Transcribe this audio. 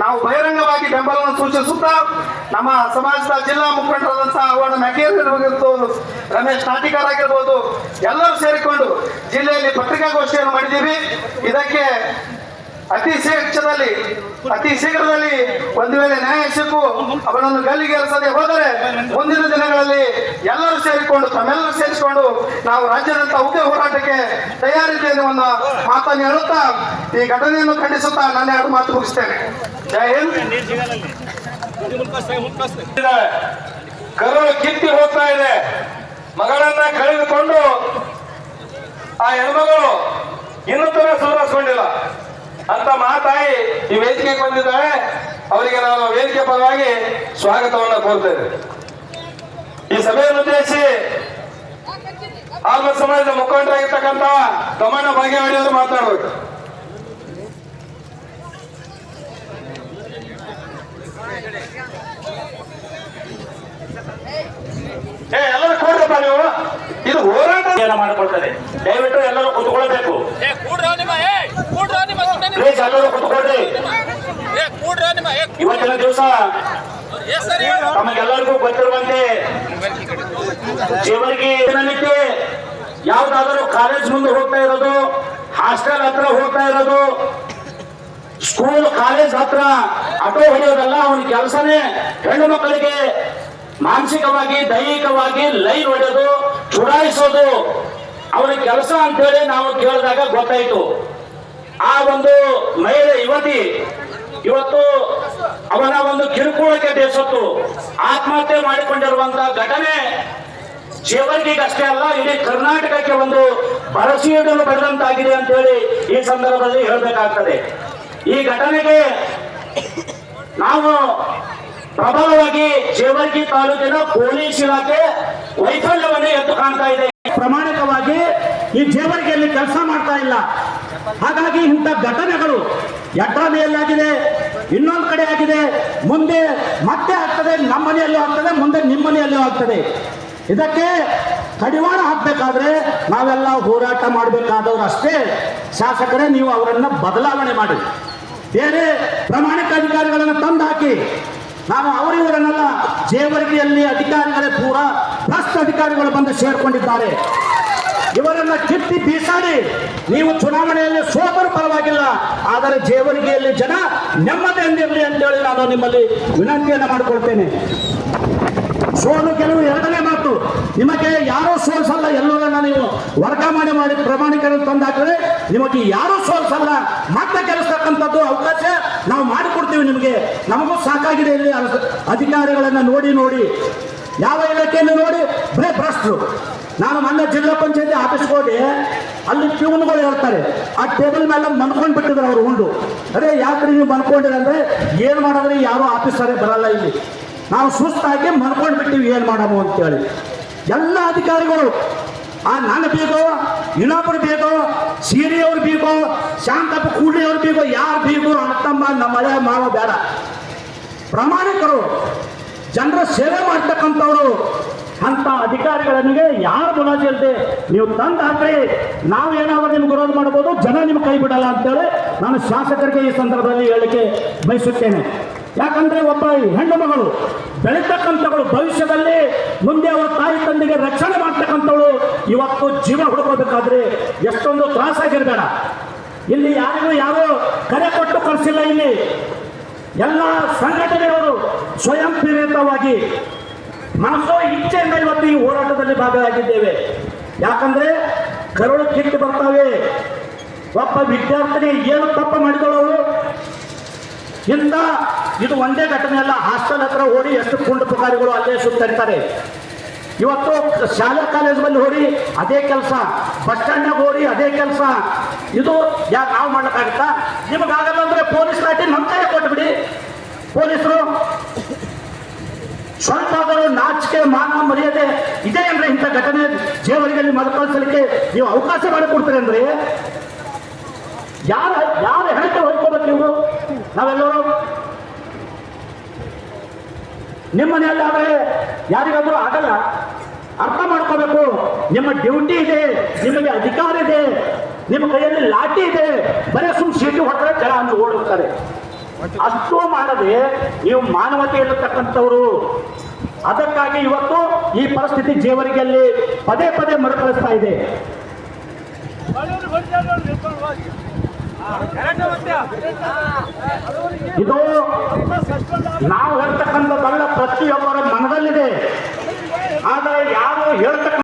ನಾವು ಬಹಿರಂಗವಾಗಿ ಬೆಂಬಲವನ್ನು ಸೂಚಿಸುತ್ತಾ ನಮ್ಮ ಸಮಾಜದ ಜಿಲ್ಲಾ ಮುಖಂಡರಾದಂತಹ ಅವರ ಮೆಕೇರ್ ರಮೇಶ್ ನಾಟಿಕಾರ್ ಆಗಿರ್ಬೋದು, ಎಲ್ಲರೂ ಸೇರಿಕೊಂಡು ಜಿಲ್ಲೆಯಲ್ಲಿ ಪತ್ರಿಕಾಗೋಷ್ಠಿಯನ್ನು ಮಾಡಿದ್ದೀವಿ. ಇದಕ್ಕೆ ಅತಿ ಶೀಘ್ರದಲ್ಲಿ ಅತಿ ಶೀಘ್ರದಲ್ಲಿ ಒಂದು ವೇಳೆ ನ್ಯಾಯ ಸಿಕ್ಕು, ಅವನನ್ನು ಗಲ್ಲಿಗೇರಿಸದೆ ಹೋದರೆ ಮುಂದಿನ ದಿನಗಳಲ್ಲಿ ಎಲ್ಲರೂ ಸೇರಿಕೊಂಡು, ತಮ್ಮೆಲ್ಲರೂ ಸೇರಿಸಿಕೊಂಡು ನಾವು ರಾಜ್ಯದಂತ ಉಗ್ರ ಹೋರಾಟಕ್ಕೆ ತಯಾರಿದ್ದೇವೆ ಅನ್ನುವ ಮಾತನ್ನು ಹೇಳುತ್ತಾ ಈ ಘಟನೆಯನ್ನು ಖಂಡಿಸುತ್ತಾ ನಾನು ಎರಡು ಮಾತು ಮುಗಿಸ್ತೇನೆ. ಜೈ ಹಿಂದ್. ಕರು ಕರುಳು ಕಿತ್ತಿ ಹೋಗ್ತಾ ಇದೆ. ಮಗಳನ್ನ ಕಳೆದುಕೊಂಡು ಆ ಹೆಣ್ಮಗಳು ಇನ್ನೂ ತರ ಸುಧಾರಿಸ್ಕೊಂಡಿಲ್ಲ. ಅಂತ ಮಾತಾಯಿ ಈ ವೇದಿಕೆಗೆ ಬಂದಿದ್ದಾಳೆ ಅವರಿಗೆ ನಾನು ವೇದಿಕೆ ಪರವಾಗಿ ಸ್ವಾಗತವನ್ನು ಕೋರ್ತೇನೆ ಈ ಸಭೆಯನ್ನು ಉದ್ದೇಶಿ ಆಲ್ಮ ಸಮಾಜದ ಮುಖಂಡರಾಗಿರ್ತಕ್ಕಂಥ ತಮ್ಮಣ್ಣ ಭಾಗ್ಯವಾಡಿ ಅವರು ಮಾತನಾಡಬೇಕು. ಏ ಎಲ್ಲರೂ ಕೂಡ್ರಪ್ಪ ನೀವು. ಇದು ಹೋರಾಟ ಮಾಡಿಕೊಳ್ತದೆ ದಯವಿಟ್ಟು ಎಲ್ಲರೂ ಕೂತ್ಕೊಳ್ಬೇಕು. ಪ್ಲೀಸ್ ಎಲ್ಲರೂ ಕುತ್ಕೊಳ್ರಿ. ಇವತ್ತಿನ ದಿವಸ ತಮಗೆಲ್ಲರಿಗೂ ಗೊತ್ತಿರುವಂತೆ ಜೇವರ್ಗಿ ದಿನನಿತ್ಯ ಯಾವ್ದಾದರೂ ಕಾಲೇಜ್ ಮುಂದೆ ಹೋಗ್ತಾ ಇರೋದು ಹಾಸ್ಟೆಲ್ ಹತ್ರ ಹೋಗ್ತಾ ಇರೋದು ಸ್ಕೂಲ್ ಕಾಲೇಜ್ ಹತ್ರ ಆಟೋ ಹೊಡೆಯೋದಲ್ಲ, ಅವನ ಕೆಲಸನೇ ಹೆಣ್ಣು ಮಕ್ಕಳಿಗೆ ಮಾನಸಿಕವಾಗಿ, ದೈಹಿಕವಾಗಿ ಲೈನ್ ಹೊಡೆಯೋದು ಚುಡಾಯಿಸೋದು. ಅವನ ಕೆಲಸ ಅಂತೇಳಿ ನಾವು ಕೇಳಿದಾಗ ಗೊತ್ತಾಯ್ತು. ಆ ಒಂದು ಮಹಿಳೆ ಯುವತಿ, ಇವತ್ತು ಅವನ ಒಂದು ಕಿರುಕುಳಕ್ಕೆ ದೇಶತ್ತು ಆತ್ಮಹತ್ಯೆ ಮಾಡಿಕೊಂಡಿರುವಂತ ಘಟನೆ ಜೇವರ್ಗಿಗೆ ಅಷ್ಟೇ ಅಲ್ಲ, ಇಡೀ ಕರ್ನಾಟಕಕ್ಕೆ ಒಂದು ಬರಸೀಡಲು ಬರೆದಂತಾಗಿದೆ ಅಂತ ಹೇಳಿ ಈ ಸಂದರ್ಭದಲ್ಲಿ ಹೇಳಬೇಕಾಗ್ತದೆ. ಈ ಘಟನೆಗೆ ನಾವು ಪ್ರಬಲವಾಗಿ ಜೇವರ್ಗಿ ತಾಲೂಕಿನ ಪೊಲೀಸ್ ಇಲಾಖೆ ವೈಫಲ್ಯವನ್ನು ಎದ್ದು ಕಾಣ್ತಾ ಇದೆ. ಪ್ರಮಾಣಿಕವಾಗಿ ಈ ಜೇವರ್ಗಿಯಲ್ಲಿ ಕೆಲಸ ಮಾಡ್ತಾ ಇಲ್ಲ. ಹಾಗಾಗಿ ಇಂಥ ಘಟನೆಗಳು ಯಡ್ರಾಮಿಯಲ್ಲಾಗಿದೆ ಇನ್ನೊಂದು ಕಡೆ ಆಗಿದೆ. ಮುಂದೆ ಮತ್ತೆ ಆಗ್ತದೆ ನಮ್ಮ ಮನೆಯಲ್ಲೂ ಆಗ್ತದೆ, ಮುಂದೆ ನಿಮ್ಮ ಮನೆಯಲ್ಲೂ ಆಗ್ತದೆ. ಇದಕ್ಕೆ ಕಡಿವಾಣ ಹಾಕಬೇಕಾದ್ರೆ ನಾವೆಲ್ಲ ಹೋರಾಟ ಮಾಡಬೇಕಾದವ್ರು ಅಷ್ಟೇ. ಶಾಸಕರೇ, ನೀವು ಅವರನ್ನು ಬದಲಾವಣೆ ಮಾಡಿ. ಬೇರೆ ಪ್ರಾಮಾಣಿಕ ಅಧಿಕಾರಿಗಳನ್ನು ತಂದು ಹಾಕಿ ನಾವು ಅವರಿವರನ್ನೆಲ್ಲ ಜೇವರ್ಗಿಯಲ್ಲಿ ಅಧಿಕಾರಿಗಳೇ ಪೂರ ಭ್ರಷ್ಟ ಅಧಿಕಾರಿಗಳು ಬಂದು ಸೇರಿಕೊಂಡಿದ್ದಾರೆ. ಇವರನ್ನ ಕಿತ್ತಿ ಬೀಸಾಡಿ, ನೀವು ಚುನಾವಣೆಯಲ್ಲಿ ಸೋತರು ಪರವಾಗಿಲ್ಲ, ಆದರೆ ಜೇವರಿಗೆಯಲ್ಲಿ ಜನ ನೆಮ್ಮದಿಯಿಂದಿರಲಿ ಅಂತೇಳಿ ನಾನು ನಿಮ್ಮಲ್ಲಿ ವಿನಂತಿಯನ್ನು ಮಾಡಿಕೊಳ್ತೇನೆ. ಸೋಲು ಗೆಲುವು ಎರಡನೇ ಮಾತು. ನಿಮಗೆ ಯಾರೋ ಸೋಲ್ಸಲ್ಲ ಎಲ್ಲರನ್ನ ನೀವು ವರ್ಗಾವಣೆ ಮಾಡಿ ಪ್ರಮಾಣೀಕರಣ ತಂದಾಕಿದ್ರೆ ನಿಮಗೆ ಯಾರೂ ಸೋಲ್ಸಲ್ಲ. ಮತ್ತೆ ಗೆಲ್ಲಿಸ್ತಕ್ಕಂಥದ್ದು ಅವಕಾಶ ನಾವು ಮಾಡಿಕೊಡ್ತೀವಿ ನಿಮಗೆ. ನಮಗೂ ಸಾಕಾಗಿದೆ ಇಲ್ಲಿ ಅಧಿಕಾರಿಗಳನ್ನ ನೋಡಿ ನೋಡಿ. ಯಾವ ಇಲಾಖೆಯನ್ನು ನೋಡಿ? ಬರೇ ಭ್ರಷ್ಟರು. ನಾನು ಮೊನ್ನೆ ಜಿಲ್ಲಾ ಪಂಚಾಯತಿ ಆಫೀಸ್ಗೆ ಹೋಗಿ ಅಲ್ಲಿ ಪ್ಯೂನ್ಗಳು ಹೇಳ್ತಾರೆ. ಆ ಟೇಬಲ್ ಮೇಲೆ ಮನ್ಕೊಂಡು ಬಿಟ್ಟಿದ್ರು ಅವರು ಉಂಡು. ಅದೇ ಯಾಕ್ರಿ ನೀವು ಮನ್ಕೊಂಡಿರಂದ್ರೆ ಏನು ಮಾಡಿದ್ರೆ? ಯಾರು ಆಫೀಸರೇ ಬರಲ್ಲ ಇಲ್ಲಿ. ನಾವು ಸುಸ್ತಾಗಿ ಮನ್ಕೊಂಡು ಬಿಟ್ಟಿವಿ ಏನು ಅಂತ ಅಂತೇಳಿ. ಎಲ್ಲ ಅಧಿಕಾರಿಗಳು, ಆ ನನ್ನ ಬೇಕೋ ಇನ್ನೊಬ್ಬರು ಬೇಕೋ ಸೀರಿಯವ್ರು ಬೀಗೋ, ಶಾಂತಪ್ಪ ಕೂಡ್ಲಿಯವ್ರು ಬೇಕೋ ಯಾರು ಬೀಗೋ ಅಂತಮ್ಮ ನಮ್ಮ ಮಳೆ ಮಾವ ಬೇಡ. ಪ್ರಾಮಾಣಿಕರು, ಜನರ ಸೇವೆ ಮಾಡ್ತಕ್ಕಂಥವ್ರು, ಅಂತ ಅಧಿಕಾರಿಗಳಿಗೆ ಯಾರು ಮುಲಾಜಿ ನೀವು ತಂದು ಹಾಕ್ರಿ ನಾವು ಏನಾದರೂ ನಿಮ್ಗೆ ವಿರೋಧ ಮಾಡ್ಬೋದು, ಜನ ನಿಮ್ಗೆ ಕೈ ಬಿಡಲ್ಲ ಅಂತೇಳಿ ನಾನು ಶಾಸಕರಿಗೆ ಈ ಸಂದರ್ಭದಲ್ಲಿ ಹೇಳಿಕೆ ಬಯಸುತ್ತೇನೆ. ಯಾಕಂದ್ರೆ ಒಬ್ಬ ಹೆಣ್ಣು ಮಗಳು ಬೆಳೀತಕ್ಕಂಥವಳು ಭವಿಷ್ಯದಲ್ಲಿ ಮುಂದೆ ಅವರ ತಾಯಿ ತಂದೆಗೆ ರಕ್ಷಣೆ ಮಾಡ್ತಕ್ಕಂಥವಳು ಇವತ್ತು ಜೀವ ಹುಡುಕೋಬೇಕಾದ್ರೆ ಎಷ್ಟೊಂದು ತ್ರಾಸಾಗಿರಬೇಡ. ಇಲ್ಲಿ ಯಾರಿಗೂ ಯಾರು ಕರೆ ಕೊಟ್ಟು ಕಳಿಸಿಲ್ಲ ಇಲ್ಲಿ. ಎಲ್ಲ ಸಂಘಟನೆಯವರು ಸ್ವಯಂ ಪ್ರೇರಿತವಾಗಿ ಮನಸ್ಸೋ ಇಚ್ಛೆಯಿಂದ ಇವತ್ತು ಈ ಹೋರಾಟದಲ್ಲಿ ಭಾಗಿಯಾಗಿದ್ದೇವೆ. ಯಾಕಂದ್ರೆ ಕರುಳು ಕಿಟ್ಟು ಬರ್ತಾವೆ. ಒಬ್ಬ ವಿದ್ಯಾರ್ಥಿನಿ ಏನು ತಪ್ಪು ಮಾಡಿದವಳು ಇಂಥ ಇದು ಒಂದೇ ಘಟನೆ ಅಲ್ಲ, ಹಾಸ್ಟೆಲ್ ಹತ್ರ ಓಡಿ ಎಷ್ಟು ಕುಂಡ ಪುಕಾರಿಗಳು ಅಲ್ಲೇ ಸುತ್ತಿರ್ತಾರೆ. ಇವತ್ತು ಶಾಲಾ ಕಾಲೇಜಲ್ಲಿ ಓಡಿ ಅದೇ ಕೆಲಸ, ಬಸ್ ಸ್ಟ್ಯಾಂಡ್ನಾಗ ಹೋಗಿ ಅದೇ ಕೆಲಸ. ಇದು ಯಾಕೆ ನಾವು ಮಾಡ್ಲಿಕ್ಕಾಗತ್ತಾ? ನಿಮಗಾಗಲ್ಲ ಅಂದ್ರೆ ಪೊಲೀಸ್ ಲಾಠಿ ನಮ್ಮ ಕೈ ಕೊಟ್ಬಿಡಿ. ಪೊಲೀಸರು ಸ್ವಲ್ಪ ಆದರೂ ನಾಚಿಕೆ, ಮಾನ, ಮರ್ಯಾದೆ ಇದೆ ಅಂದ್ರೆ ಇಂಥ ಘಟನೆ ಜೇವರಿಗಲ್ಲಿ ಮರುಕಳಿಸಲಿಕ್ಕೆ ನೀವು ಅವಕಾಶ ಮಾಡಿಕೊಡ್ತೀರಿ ಅಂದ್ರೆ ಯಾರು ಯಾರ ಹೆಣಕ್ಕೆ ಹೋಗ್ಕೋಬೇಕು ನೀವು? ನಾವೆಲ್ಲರೂ ನಿಮ್ಮ ಮನೆಯಲ್ಲಿ ಆದರೆ ಯಾರಿಗಾದರೂ ಆಗಲ್ಲ. ಅರ್ಥ ಮಾಡ್ಕೋಬೇಕು. ನಿಮ್ಮ ಡ್ಯೂಟಿ ಇದೆ, ನಿಮಗೆ ಅಧಿಕಾರ ಇದೆ, ನಿಮ್ಮ ಕೈಯಲ್ಲಿ ಲಾಠಿ ಇದೆ. ಬರೇ ಸುಮ್ ಸೀಟಿ ಹೊಟ್ಟರೆ ಜನ ಅಂತ ಓಡುತ್ತಾರೆ. ಅಷ್ಟು ಮಾಡದೆ ನೀವು ಮಾನವತೆ ಇರತಕ್ಕಂಥವ್ರು ಅದಕ್ಕಾಗಿ ಇವತ್ತು ಈ ಪರಿಸ್ಥಿತಿ ಜೀವರಿಗೆಯಲ್ಲಿ ಪದೇ ಪದೇ ಮರುಕಳಿಸ್ತಾ ಇದೆ. ಇದು ನಾವು ಹೇಳ್ತಕ್ಕಂಥದ್ದಲ್ಲ ಪ್ರತಿಯೊಬ್ಬರ ಮನದಲ್ಲಿದೆ. ಆದರೆ ಯಾರು ಹೇಳ್ತಕ್ಕಂಥ